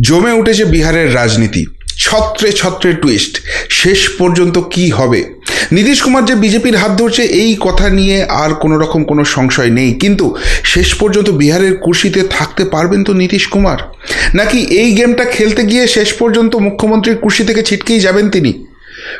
জমে উঠেছে বিহারের রাজনীতি। ছত্রে ছত্রে টুইস্ট শেষ পর্যন্ত কি হবে? নীতিশ কুমার যে বিজেপির হাত ধরছে, এই কথা নিয়ে আর কোনো রকম কোনো সংশয় নেই। কিন্তু শেষ পর্যন্ত বিহারের কুর্সিতে থাকতে পারবেন তো নীতিশ কুমার? নাকি এই গেমটা খেলতে গিয়ে শেষ পর্যন্ত মুখ্যমন্ত্রীর কুর্সি থেকে ছিটকেই যাবেন তিনি?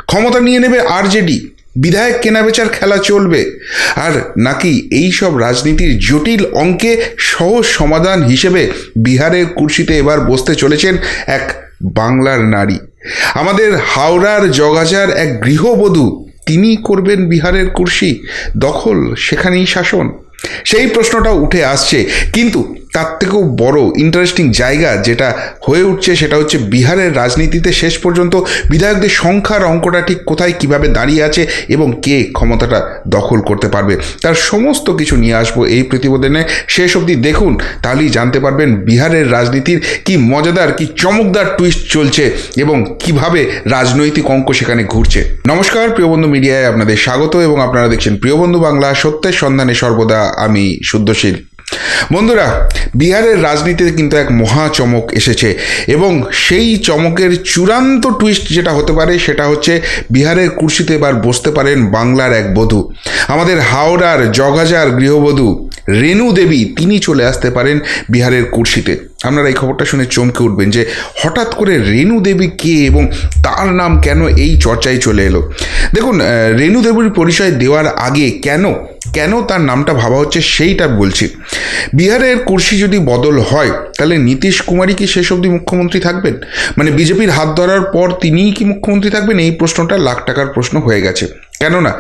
ক্ষমতা নিয়ে নেবে আরজেডি বিধায়ক কেনাবেচার খেলা চলবে। আর নাকি এই সব রাজনীতির জটিল অঙ্কে সহজ সমাধান হিসেবে বিহারের কুর্সিতে এবার বসতে চলেছেন এক বাংলার নারী। আমাদের হাওড়ার জগাজার এক গৃহবধূ, তিনি করবেন বিহারের কুর্সি। দখল সেখানেই শাসন। সেই প্রশ্নটা উঠে আসছে। কিন্তু তার থেকেও বড় ইন্টারেস্টিং জায়গা যেটা হয়ে উঠছে সেটা হচ্ছে বিহারের রাজনীতিতে শেষ পর্যন্ত বিধায়কদের সংখ্যার অঙ্কটা ঠিক কোথায়, কীভাবে দাঁড়িয়ে আছে এবং কে ক্ষমতাটা দখল করতে পারবে। তার সমস্ত কিছু নিয়ে আসব এই প্রতিবেদনে। শেষ অবধি দেখুন, তাহলেই জানতে পারবেন বিহারের রাজনীতির কি মজাদার, কি চমকদার টুইস্ট চলছে এবং কীভাবে রাজনৈতিক অঙ্ক সেখানে ঘুরছে। নমস্কার প্রিয়বন্ধু মিডিয়ায় আপনাদের স্বাগত এবং আপনারা দেখছেন প্রিয়বন্ধু বাংলা সত্যের সন্ধানে সর্বদা, আমি শুদ্ধশীল। বন্ধুরা, বিহারের রাজনীতিতে কিন্তু এক মহা চমক এসেছে এবং সেই চমকের চূড়ান্ত টুইস্ট যেটা হতে পারে সেটা হচ্ছে বিহারের কুর্সিতে এবার বসতে পারেন বাংলার এক বধূ। আমাদের হাওড়ার জগাজার গৃহবধূ রেণু দেবী, তিনি চলে আসতে পারেন বিহারের কুর্সিতে। আপনারা এই খবরটা শুনে চমকে উঠবেন যে হঠাৎ করে রেণু দেবী কে এবং তার নাম কেন এই চর্চায় চলে এলো? দেখুন রেণু দেবীর পরিচয় দেওয়ার আগে কেন কেন তার নামটা ভাবা হচ্ছে সেইটা বলছি। বিহারের কুর্সি যদি বদল হয়, তাহলে নীতিশ কুমারই কি শেষ অবধি মুখ্যমন্ত্রী থাকবেন? মানে বিজেপির হাত ধরার পর তিনিই কি মুখ্যমন্ত্রী থাকবেন? এই প্রশ্নটা লাখ টাকার প্রশ্ন হয়ে গেছে। কেননা,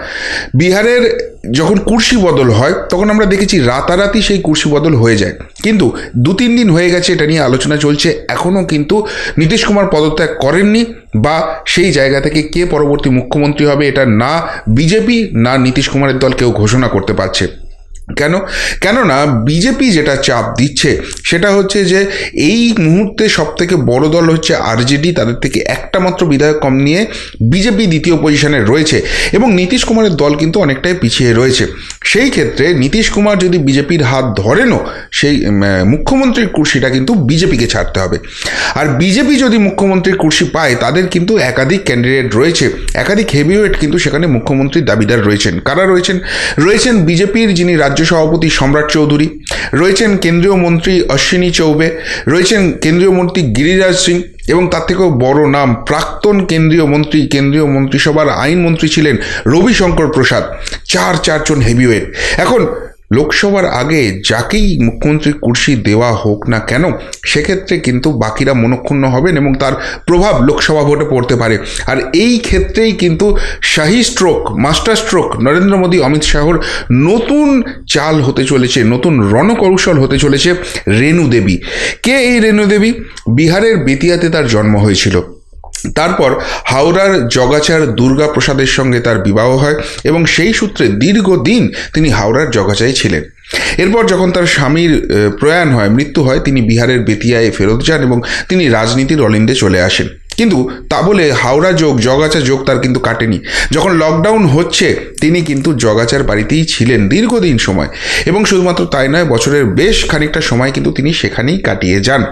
বিহারের যখন কুর্সি বদল হয়, তখন আমরা দেখেছি রাতারাতি সেই কুর্সি বদল হয়ে যায়। কিন্তু দু তিন দিন হয়ে গেছে এটা নিয়ে আলোচনা চলছে। এখনও কিন্তু নীতিশ কুমার পদত্যাগ করেননি বা সেই জায়গা থেকে কে পরবর্তী মুখ্যমন্ত্রী হবে এটা না বিজেপি না নীতিশ কুমারের দল কেউ ঘোষণা করতে পারছে। কেন? কেননা বিজেপি যেটা চাপ দিচ্ছে সেটা হচ্ছে যে এই মুহূর্তে সব থেকে বড় দল হচ্ছে আরজেডি, তাদের থেকে একটা মাত্র বিধায়ক কম নিয়ে বিজেপি দ্বিতীয় পজিশনে রয়েছে এবং নীতিশ কুমারের দল কিন্তু অনেকটাই পিছিয়ে রয়েছে। সেই ক্ষেত্রে নীতিশ কুমার যদি বিজেপির হাত ধরেনও, সেই মুখ্যমন্ত্রীর কুর্সিটা কিন্তু বিজেপিকে ছাড়তে হবে। আর বিজেপি যদি মুখ্যমন্ত্রীর কুর্সি পায়, তাদের কিন্তু একাধিক ক্যান্ডিডেট রয়েছে, একাধিক হেভিওয়েট কিন্তু সেখানে মুখ্যমন্ত্রীর দাবিদার রয়েছেন। কারা রয়েছেন? রয়েছেন বিজেপির যিনি রাজ্য সভাপতি সম্রাট চৌধুরী, রয়েছেন কেন্দ্রীয় মন্ত্রী অশ্বিনী চৌবে, রয়েছেন কেন্দ্রীয় মন্ত্রী গিরিরাজ সিং এবং তার থেকেও বড় নাম প্রাক্তন কেন্দ্রীয় মন্ত্রী, কেন্দ্রীয় মন্ত্রিসভার আইনমন্ত্রী ছিলেন রবিশঙ্কর প্রসাদ, চার চারজন হেভিওয়েট এখন লোকসভার আগে যাকেই মুখ্যমন্ত্রীর কুর্সি দেওয়া হোক না কেন, সেক্ষেত্রে কিন্তু বাকিরা মনক্ষুণ্ণ হবেন এবং তার প্রভাব লোকসভা ভোটে পড়তে পারে। আর এই ক্ষেত্রেই কিন্তু শাহী stroke master stroke Narendra Modi, Amit শাহর নতুন চাল হতে চলেছে, নতুন রণকৌশল হতে চলেছে রেণু দেবী কে এই রেণু দেবী বিহারের বেতিয়াতে তার জন্ম হয়েছিল। তারপর হাওড়ার জগাচার দুর্গা প্রসাদের সঙ্গে তার বিবাহ হয় এবং সেই সূত্রে দীর্ঘদিন তিনি হাওড়ার জগাচাই ছিলেন। এরপর যখন তার স্বামীর প্রয়াণ হয়, মৃত্যু হয়, তিনি বিহারের বেতিয়ায় ফেরত যান এবং তিনি রাজনীতির অলিন্দে চলে আসেন। কিন্তু তা বলে হাওড়া যোগ জগাচা যোগ তার কিন্তু কাটেনি। যখন লকডাউন হচ্ছে, তিনি কিন্তু জগাচার বাড়িতেই ছিলেন দীর্ঘদিন সময় এবং শুধুমাত্র তাই নয়, বছরের বেশ খানিকটা সময় কিন্তু তিনি সেখানেই কাটিয়ে যান।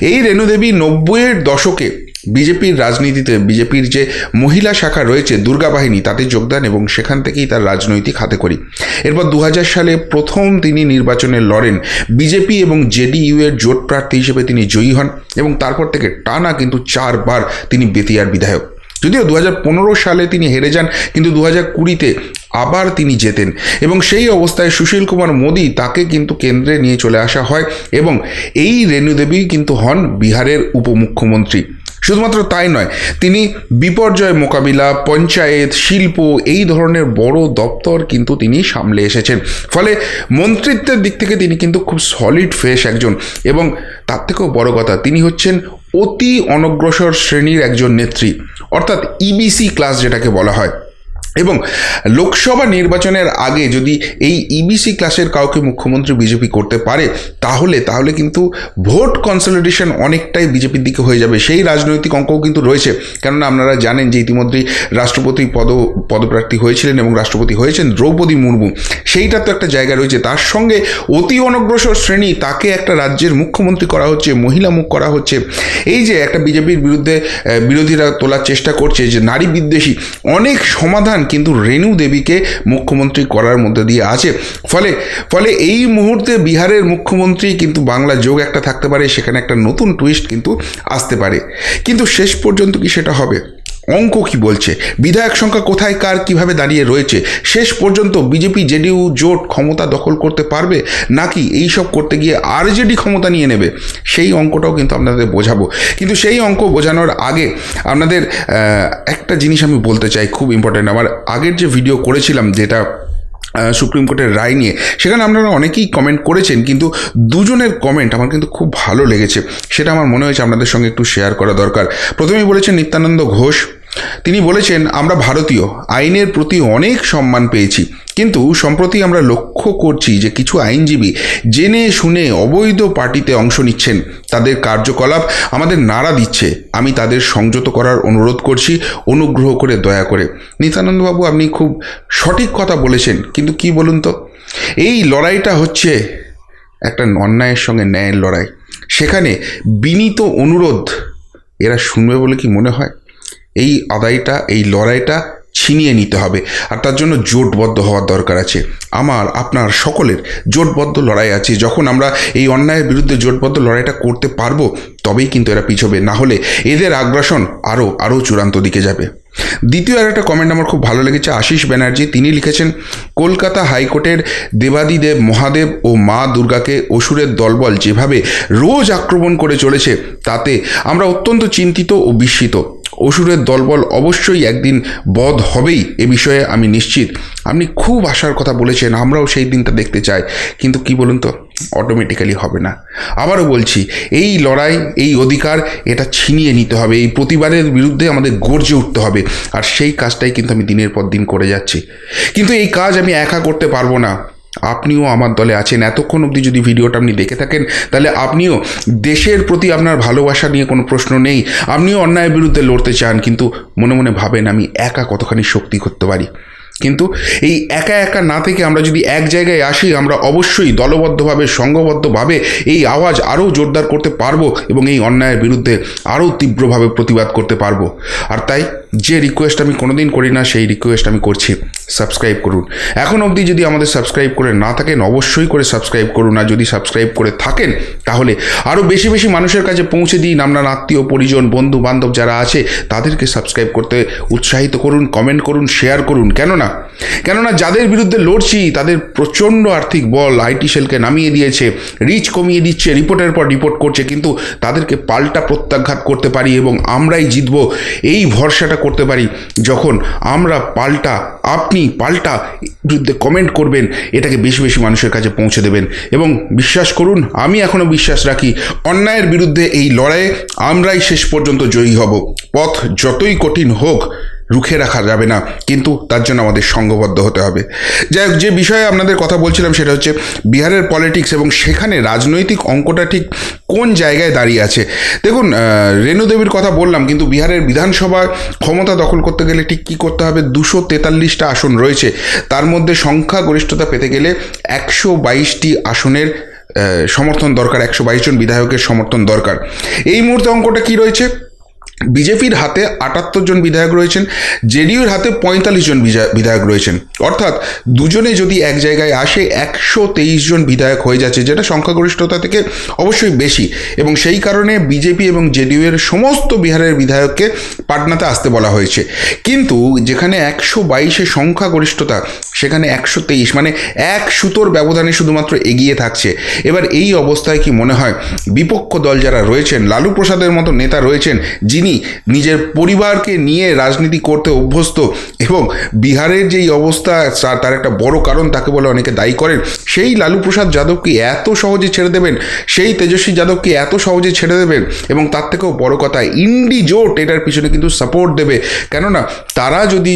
এই রেণুদেবী নব্বইয়ের দশকে বিজেপির রাজনীতিতে বিজেপির যে মহিলা শাখা রয়েছে দুর্গা বাহিনী তাতে যোগদান এবং সেখান থেকেই তার রাজনৈতিক হাতে করি এরপর দু হাজার সালে প্রথম তিনি নির্বাচনে লড়েন। বিজেপি এবং জেডিইউ এর জোট প্রার্থী হিসেবে তিনি জয়ী হন এবং তারপর থেকে টানা কিন্তু চারবার তিনি বেতিয়ার বিধায়ক। যদিও দু হাজার পনেরো সালে তিনি হেরে যান, কিন্তু দু হাজার কুড়িতে আবার তিনি জেতেন এবং সেই অবস্থায় সুশীল কুমার মোদী তাকে কিন্তু কেন্দ্রে নিয়ে চলে আসা হয় এবং এই রেণুদেবী কিন্তু হন বিহারের উপমুখ্যমন্ত্রী। শুধুমাত্র তাই নয়, তিনি বিপর্যয় মোকাবিলা, পঞ্চায়েত, শিল্প, এই ধরনের বড় দপ্তর কিন্তু তিনি সামলে এসেছেন। ফলে মন্ত্রিত্বের দিক থেকে তিনি কিন্তু খুব সলিড ফেস একজন এবং তার থেকেও বড় কথা, তিনি হচ্ছেন অতি অনগ্রসর শ্রেণির একজন নেত্রী। অর্থাৎ ইবিসি ক্লাস যেটাকে বলা হয়। এবং লোকসভা নির্বাচনের আগে যদি এই ইবিসি ক্লাসের কাউকে মুখ্যমন্ত্রী বিজেপি করতে পারে, তাহলে তাহলে কিন্তু ভোট কনসলিডেশন অনেকটাই বিজেপির দিকে হয়ে যাবে। সেই রাজনৈতিক অঙ্কও কিন্তু রয়েছে। কেননা আপনারা জানেন যে ইতিমধ্যেই রাষ্ট্রপতি পদ, পদপ্রার্থী হয়েছিলেন এবং রাষ্ট্রপতি হয়েছেন দ্রৌপদী মুর্মু। সেইটা তো একটা জায়গা রয়েছে। তার সঙ্গে অতি অনগ্রসর শ্রেণি, তাকে একটা রাজ্যের মুখ্যমন্ত্রী করা হচ্ছে, মহিলা মুখ করা হচ্ছে। এই যে একটা বিজেপির বিরুদ্ধে বিরোধীরা তোলার চেষ্টা করছে যে নারী বিদ্বেষী, অনেক সমাধান কিন্তু রেণু দেবীকে মুখ্যমন্ত্রী করার মধ্যে দিয়ে আছে। ফলে ফলে এই মুহূর্তে বিহারের মুখ্যমন্ত্রী কিন্তু বাংলা যোগ একটা থাকতে পারে, সেখানে একটা নতুন টুইস্ট কিন্তু আসতে পারে। কিন্তু শেষ পর্যন্ত কি সেটা হবে? অঙ্ক কি বলছে? বিধায়ক সংখ্যা কোথায়, কার কীভাবে দাঁড়িয়ে রয়েছে? শেষ পর্যন্ত বিজেপি, জেডিইউ, জোট ক্ষমতা দখল করতে পারবে? নাকি এই সব করতে গিয়ে আরজেডি ক্ষমতা নিয়ে নেবে? সেই অঙ্কটাও কিন্তু আপনাদের বোঝাবো। কিন্তু সেই অঙ্ক বোঝানোর আগে আপনাদের একটা জিনিস আমি বলতে চাই, খুব ইম্পর্ট্যান্ট আমার আগের যে ভিডিও করেছিলাম, যেটা সুপ্রিম কোর্টের রায় নিয়ে, সেখানে আপনারা অনেকেই কমেন্ট করেছেন, কিন্তু দুজনের কমেন্ট আমার কিন্তু খুব ভালো লেগেছে। সেটা আমার মনে হয়েছে আপনাদের সঙ্গে একটু শেয়ার করা দরকার। প্রথমেই বলেছেন নিত্যানন্দ ঘোষ তিনি বলেছেন, আমরা ভারতীয়, আইনের প্রতি অনেক সম্মান পেয়েছি। কিন্তু সম্প্রতি আমরা লক্ষ্য করছি যে কিছু আইনজীবী জেনে শুনে অবৈধ পার্টিতে অংশ নিচ্ছেন। তাদের কার্যকলাপ আমাদের নাড়া দিচ্ছে। আমি তাদের সংযত করার অনুরোধ করছি। অনুগ্রহ করে দয়া করে। নিত্যানন্দবাবু আপনি খুব সঠিক কথা বলেছেন, কিন্তু কি বলুন তো? এই লড়াইটা হচ্ছে একটা অন্যায়ের সঙ্গে ন্যায়ের লড়াই। সেখানে বিনীত অনুরোধ এরা শুনবে বলে কি মনে হয়? এই আদায়টা, এই লড়াইটা ছিনিয়ে নিতে হবে। আর তার জন্য জোটবদ্ধ হওয়ার দরকার আছে। আমার, আপনার সকলের জোটবদ্ধ লড়াই আছে। যখন আমরা এই অন্যায়ের বিরুদ্ধে জোটবদ্ধ লড়াইটা করতে পারব, তবেই কিন্তু এরা পিছবে। না হলে এদের আগ্রাসন আরও আরও চূড়ান্ত দিকে যাবে। দ্বিতীয় আর একটা কমেন্ট আমার খুব ভালো লেগেছে। আশিস ব্যানার্জি, তিনি লিখেছেন, কলকাতা হাইকোর্টের দেবাদিদেব, মহাদেব ও মা দুর্গাকে অসুরের দলবল যেভাবে রোজ আক্রমণ করে চলেছে, তাতে আমরা অত্যন্ত চিন্তিত ও বিস্মিত। অসুরের দলবল অবশ্যই একদিন বধ হবেই, এ বিষয়ে আমি নিশ্চিত। আপনি খুব আশার কথা বলেছেন, আমরাও সেই দিনটা দেখতে চাই, কিন্তু কি বলুন তো অটোমেটিক্যালি হবে না। আবারও বলছি, এই লড়াই, এই অধিকার, এটা ছিনিয়ে নিতে হবে, এই প্রতিবাদের বিরুদ্ধে আমাদের গর্জে উঠতে হবে, আর সেই কাজটাই কিন্তু আমি দিনের পর দিন করে যাচ্ছি। কিন্তু এই কাজ আমি একা করতে পারব না। আপনিও আমার দলে আছেন। এতক্ষণ অবধি যদি ভিডিওটা আপনি দেখে থাকেন, তাহলে আপনিও দেশের প্রতি আপনার ভালোবাসা নিয়ে কোনো প্রশ্ন নেই। আপনিও অন্যায়ের বিরুদ্ধে লড়তে চান, কিন্তু মনে মনে ভাবেন আমি একা কতখানি শক্তি করতে পারি। কিন্তু এই একা একা না থেকে আমরা যদি এক জায়গায় আসি, আমরা অবশ্যই দলবদ্ধভাবে, সংঘবদ্ধভাবে এই আওয়াজ আরও জোরদার করতে পারব এবং এই অন্যায়ের বিরুদ্ধে আরও তীব্রভাবে প্রতিবাদ করতে পারব। আর তাই যে রিকোয়েস্ট আমি কোনোদিন করি না, সেই রিকোয়েস্ট আমি করছি। সাবস্ক্রাইব করুন। এখন অবধি যদি আমাদের সাবস্ক্রাইব করে না থাকেন, অবশ্যই করে সাবস্ক্রাইব করুন। আর যদি সাবস্ক্রাইব করে থাকেন, তাহলে আরও বেশি বেশি মানুষের কাছে পৌঁছে দিন। আপনার আত্মীয়, পরিজন, বন্ধু বান্ধব যারা আছে, তাদেরকে সাবস্ক্রাইব করতে উৎসাহিত করুন কমেন্ট করুন শেয়ার করুন। কেননা কেননা যাদের বিরুদ্ধে লড়ছি, তাদের প্রচণ্ড আর্থিক বল আইটি সেলকে নামিয়ে দিয়েছে। রিচ কমিয়ে দিচ্ছে রিপোর্টের পর রিপোর্ট করছে। কিন্তু তাদেরকে পাল্টা প্রত্যাঘাত করতে পারি এবং আমরাই জিতব, এই ভরসাটা করতে পারি। যখন আমরা পাল্টা, আপনি পাল্টা কমেন্ট করবেন, এটাকে বেশি বেশি মানুষের কাছে পৌঁছে দেবেন। এবং বিশ্বাস করুন, আমি এখনও বিশ্বাস রাখি, অন্যায়ের বিরুদ্ধে এই লড়াইয়ে আমরাই শেষ পর্যন্ত জয়ী হব। পথ যতই কঠিন হোক রুখে রাখা যাবে না। কিন্তু তার জন্য আমাদের সঙ্গবদ্ধ হতে হবে। যাই যে বিষয়ে আপনাদের কথা বলছিলাম সেটা হচ্ছে বিহারের পলিটিক্স এবং সেখানে রাজনৈতিক অঙ্কটা ঠিক কোন জায়গায় দাঁড়িয়ে আছে। দেখুন রেণুদেবীর কথা বললাম, কিন্তু বিহারের বিধানসভায় ক্ষমতা দখল করতে গেলে ঠিক কী করতে হবে? দুশো তেতাল্লিশটা আসন রয়েছে। তার মধ্যে সংখ্যাগরিষ্ঠতা পেতে গেলে একশো বাইশটি আসনের সমর্থন দরকার, একশো বাইশ জন বিধায়কের সমর্থন দরকার। এই মুহূর্তে অঙ্কটা কি রয়েছে? বিজেপির হাতে আটাত্তর জন বিধায়ক রয়েছেন, জেডিইউর হাতে পঁয়তাল্লিশ জন বিধায়ক রয়েছেন। অর্থাৎ দুজনে যদি এক জায়গায় আসে, একশো তেইশ জন বিধায়ক হয়ে যাচ্ছে, যেটা সংখ্যাগরিষ্ঠতা থেকে অবশ্যই বেশি। এবং সেই কারণে বিজেপি এবং জেডিইউ এর সমস্ত বিহারের বিধায়ককে পাটনাতে আসতে বলা হয়েছে। কিন্তু যেখানে একশো বাইশে সংখ্যাগরিষ্ঠতা, সেখানে একশো তেইশ মানে এক সুতোর ব্যবধানে শুধুমাত্র এগিয়ে থাকছে। এবার এই অবস্থায় কি মনে হয়, বিপক্ষ দল যারা রয়েছেন, লালু প্রসাদের মতো নেতা রয়েছেন, যিনি নিজের পরিবারকে নিয়ে রাজনীতি করতে অভ্যস্ত এবং বিহারের যেই অবস্থা তার একটা বড় কারণ তাকে বলে অনেকে দায়ী করেন, সেই লালু প্রসাদ যাদবকে এত সহজে ছেড়ে দেবেন, সেই তেজস্বী যাদবকে এত সহজে ছেড়ে দেবেন এবং তার থেকেও বড় কথা, ইন্ডি জোট এটার পিছনে কিন্তু সাপোর্ট দেবে। কেননা, তারা যদি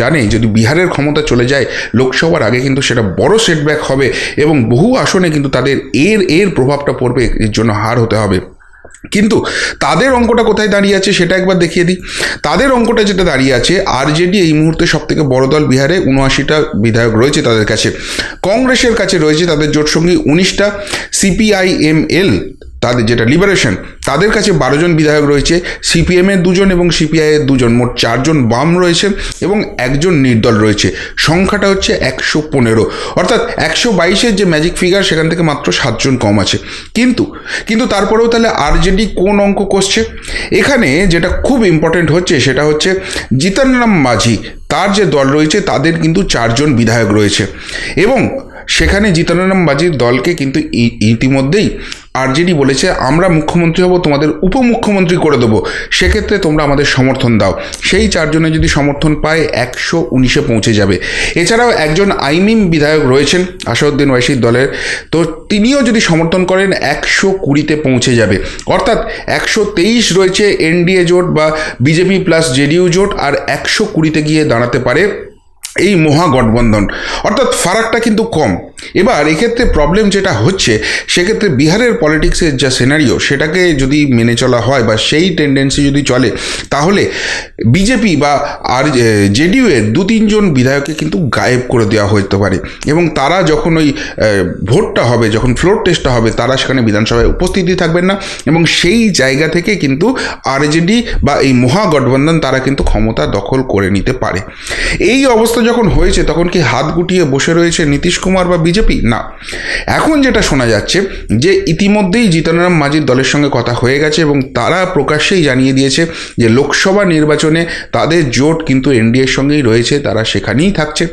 জানে, যদি বিহারের ক্ষমতা চলে যায়, লোকসভার আগে কিন্তু সেটা বড় সেটব্যাক হবে এবং বহু আসনে কিন্তু তাদের এর এর প্রভাবটা পড়বে, এর জন্য হার হতে হবে। কিন্তু তাদের অঙ্কটা কোথায় দাঁড়িয়ে আছে সেটা একবার দেখিয়ে দিই। তাদের অঙ্কটা যেটা দাঁড়িয়ে আছে আর জেডি এই মুহূর্তে সব থেকে বড় দল বিহারে উনআশিটা বিধায়ক রয়েছে তাদের কাছে। কংগ্রেসের কাছে রয়েছে তাদের জোটসঙ্গী উনিশটা সিপিআইএমএল তাদের যেটা লিবারেশন তাদের কাছে বারো জন বিধায়ক রয়েছে সিপিএমের দুজন এবং সিপিআইয়ের দুজন, মোট চারজন বাম রয়েছে এবং একজন নির্দল রয়েছে। সংখ্যাটা হচ্ছে একশো পনেরো। অর্থাৎ একশো বাইশের যে ম্যাজিক ফিগার সেখান থেকে মাত্র সাতজন কম আছে। কিন্তু কিন্তু তারপরেও তাহলে আরজেডি কোন অঙ্ক কষছে এখানে যেটা খুব ইম্পর্টেন্ট হচ্ছে, সেটা হচ্ছে জিতানরাম মাঝি, তার যে দল রয়েছে, তাদের কিন্তু চারজন বিধায়ক রয়েছে। এবং সেখানে জিতানারাম বাজির দলকে কিন্তু ইতিমধ্যেই আরজেডি বলেছে, আমরা মুখ্যমন্ত্রী হব, তোমাদের উপমুখ্যমন্ত্রী করে দেবো। সেক্ষেত্রে তোমরা আমাদের সমর্থন দাও। সেই চারজনে যদি সমর্থন পায়, একশো উনিশে পৌঁছে যাবে। এছাড়াও একজন আইমিম বিধায়ক রয়েছেন, আসাউদ্দিন ওয়াইসির দলের। তো তিনিও যদি সমর্থন করেন, একশো কুড়িতে পৌঁছে যাবে। অর্থাৎ একশো তেইশ রয়েছে এনডিএ জোট বা বিজেপি প্লাস জেডিইউ জোট, আর একশো কুড়িতে গিয়ে দাঁড়াতে পারে এই মহাগঠবন্ধন। অর্থাৎ ফারাকটা কিন্তু কম। এবার এক্ষেত্রে প্রবলেম যেটা হচ্ছে, সেক্ষেত্রে বিহারের পলিটিক্সের যা সিনারিও সেটাকে যদি মেনে চলা হয় বা সেই টেন্ডেন্সি যদি চলে, তাহলে বিজেপি বা আর জেডিইউ এর দু তিনজন বিধায়ককে কিন্তু গায়েব করে দেওয়া হতে পারে। এবং তারা যখন ওই ভোটটা হবে, যখন ফ্লোর টেস্টটা হবে, তারা সেখানে বিধানসভায় উপস্থিতি থাকবেন না। এবং সেই জায়গা থেকে কিন্তু আরজেডি বা এই মহাগঠবন্ধন তারা কিন্তু ক্ষমতা দখল করে নিতে পারে। এই অবস্থা যখন হয়েছে, তখন কি হাত গুটিয়ে বসে রয়েছে নীতিশ কুমার বা বিজেপি? না। এখন যেটা শোনা যাচ্ছে যে ইতিমধ্যেই জিতনারাম মাঝির দলের সঙ্গে কথা হয়ে গেছে এবং তারা প্রকাশ্যেই জানিয়ে দিয়েছে যে লোকসভা নির্বাচনে তাদের জোট কিন্তু এনডিএর সঙ্গেই রয়েছে, তারা সেখানেই থাকছে।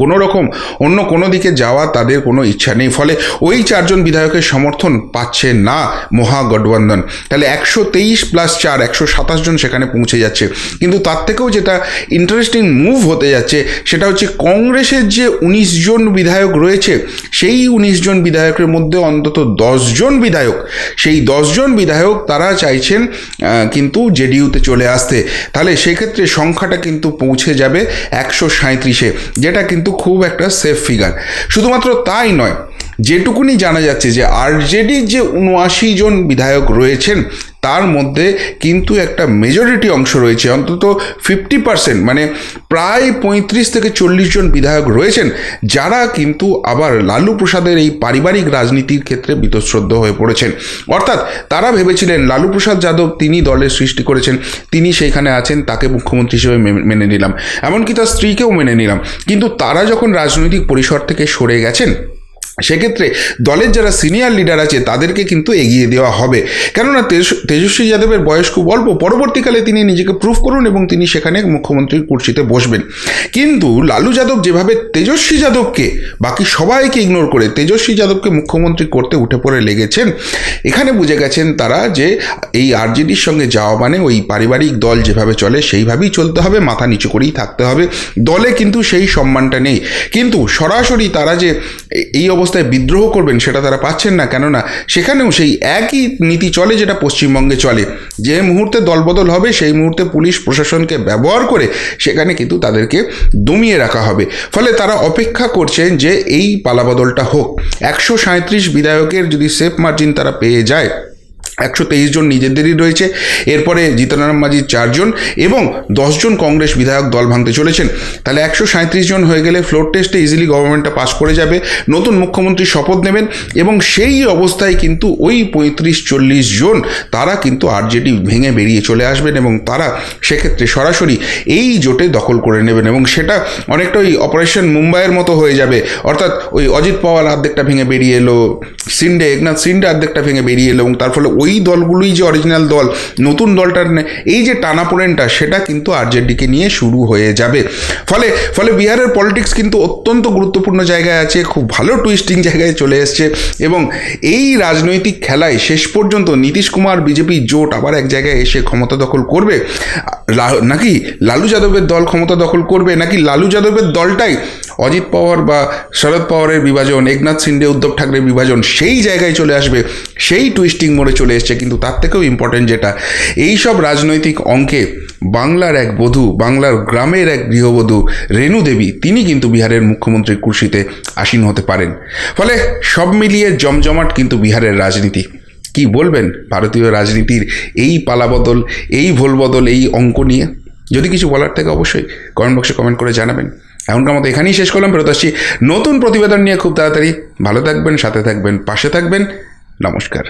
কোনো রকম অন্য কোনো দিকে যাওয়া তাদের কোনো ইচ্ছা নেই। ফলে ওই চারজন বিধায়কের সমর্থন পাচ্ছে না মহাগঠবন্ধন তাহলে একশো তেইশ প্লাস চার, একশো সাতাশ জন সেখানে পৌঁছে যাচ্ছে। কিন্তু তার থেকেও যেটা ইন্টারেস্টিং মুভ হতে যাচ্ছে, সেটা হচ্ছে কংগ্রেসের যে উনিশ জন বিধায়ক রয়েছে, সেই উনিশ জন বিধায়কের মধ্যে অন্তত জন বিধায়ক। সেই জন বিধায়ক তারা চাইছেন কিন্তু জেডিইউতে চলে আসতে। তাহলে সেক্ষেত্রে সংখ্যাটা কিন্তু পৌঁছে যাবে একশো সাঁত্রিশে যেটা কিন্তু খুব একটা সেফ ফিগার শুধুমাত্র তাই নয়, যেটুকুনি জানা যাচ্ছে যে আরজেডির যে উনআশি জন বিধায়ক রয়েছেন তার মধ্যে কিন্তু একটা মেজরিটি অংশ রয়েছে, অন্তত ফিফটি পার্সেন্ট মানে প্রায় পঁয়ত্রিশ থেকে চল্লিশ জন বিধায়ক রয়েছেন, যারা কিন্তু আবার লালু প্রসাদের এই পারিবারিক রাজনীতির ক্ষেত্রে বীতশ্রদ্ধ হয়ে পড়েছেন। অর্থাৎ তারা ভেবেছিলেন লালু প্রসাদ যাদব তিনি দলের সৃষ্টি করেছেন, তিনি সেইখানে আছেন, তাকে মুখ্যমন্ত্রী হিসেবে মেনে নিলাম। এমনকি তার স্ত্রীকেও মেনে নিলাম। কিন্তু তারা যখন রাজনৈতিক পরিসর থেকে সরে গেছেন সেক্ষেত্রে দলের যারা সিনিয়র লিডার আছে, তাদেরকে কিন্তু এগিয়ে দেওয়া হবে। কেননা তেজ- তেজস্বী যাদবের বয়স খুব অল্প, পরবর্তীকালে তিনি নিজেকে প্রুফ করুন এবং তিনি সেখানে মুখ্যমন্ত্রীর কুর্সিতে বসবেন। কিন্তু লালু যাদব যেভাবে তেজস্বী যাদবকে, বাকি সবাইকে ইগনোর করে তেজস্বী যাদবকে মুখ্যমন্ত্রী করতে উঠে পড়ে লেগেছেন, এখানে বুঝে গেছেন তারা যে এই আরজেডির সঙ্গে যাওয়া মানে ওই পারিবারিক দল যেভাবে চলে, সেইভাবেই চলতে হবে, মাথা নিচু করেই থাকতে হবে। দলে কিন্তু সেই সম্মানটা নেই। কিন্তু সরাসরি তারা যে এই অবস্থায় বিদ্রোহ করবেন সেটা তারা পাচ্ছেন না। কেননা সেখানেও সেই একই নীতি চলে যেটা পশ্চিমবঙ্গে চলে। যে মুহূর্তে দলবদল হবে সেই মুহূর্তে পুলিশ প্রশাসনকে ব্যবহার করে সেখানে কিন্তু তাদেরকে দমিয়ে রাখা হবে। ফলে তারা অপেক্ষা করছেন যে এই পালাবদলটা হোক। একশো সাঁত্রিশ বিধায়কের যদি সেফ মার্জিন তারা পেয়ে যায় একশো তেইশ জন নিজেদেরই রয়েছে। এরপরে জিতনারাম মাঝির চারজন এবং দশজন কংগ্রেস বিধায়ক দল ভাঙতে চলেছেন। তাহলে একশো সাঁত্রিশ জন হয়ে গেলে ফ্লোর টেস্টে ইজিলি গভর্নমেন্টটা পাস করে যাবে। নতুন মুখ্যমন্ত্রী শপথ নেবেন এবং সেই অবস্থায় কিন্তু ওই পঁয়ত্রিশ চল্লিশ জন তারা কিন্তু আরজেডি ভেঙে বেরিয়ে চলে আসবেন এবং তারা সেক্ষেত্রে সরাসরি এই জোটে দখল করে নেবেন এবং সেটা অনেকটা ওই অপারেশন মুম্বাইয়ের মতো হয়ে যাবে। অর্থাৎ ওই অজিত পাওয়ার অর্ধেকটা ভেঙে বেরিয়ে এলো, সিন্ডে, একনাথ সিন্ডে অর্ধেকটা ভেঙে বেরিয়ে এলো এবং তার ফলে ওই দলগুলোই যে অরিজিনাল দল, নতুন দলটার এই যে টানাপোড়েনটা, সেটা কিন্তু আরজেডিকে নিয়ে শুরু হয়ে যাবে। ফলে ফলে বিহারের পলিটিক্স কিন্তু অত্যন্ত গুরুত্বপূর্ণ জায়গায় আছে, খুব ভালো টুইস্টিং জায়গায় চলে এসছে এবং এই রাজনৈতিক খেলায় শেষ পর্যন্ত নীতিশ কুমার বিজেপি জোট আবার এক জায়গায় এসে ক্ষমতা দখল করবে। নাকি লালু যাদবের দল ক্ষমতা দখল করবে, নাকি লালু যাদবের দলটাই অজিত পাওয়ার বা শরদ পাওয়ারের বিভাজন, একনাথ সিন্ডে উদ্ধব ঠাকরের বিভাজন, সেই জায়গায় চলে আসবে, সেই টুইস্টিং মোড়ে চলে এসছে, কিন্তু তার থেকেও ইম্পর্টেন্ট যেটা এই সব রাজনৈতিক অঙ্কে বাংলার এক বধূ, বাংলার গ্রামের এক গৃহবধূ রেণু দেবী, তিনি কিন্তু বিহারের মুখ্যমন্ত্রীর কুর্সিতে আসীন হতে পারেন। ফলে সব মিলিয়ে জমজমাট কিন্তু বিহারের রাজনীতি। কি বলবেন ভারতীয় রাজনীতির এই পালাবদল, এই ভোলবদল, এই অঙ্ক নিয়ে? যদি কিছু বলার থাকে অবশ্যই কমেন্ট বক্সে কমেন্ট করে জানাবেন। এখনকার মতো এখানেই শেষ করলাম, ফেরত আসছি নতুন প্রতিবেদন নিয়ে খুব তাড়াতাড়ি। ভালো থাকবেন, সাথে থাকবেন, পাশে থাকবেন। নমস্কার।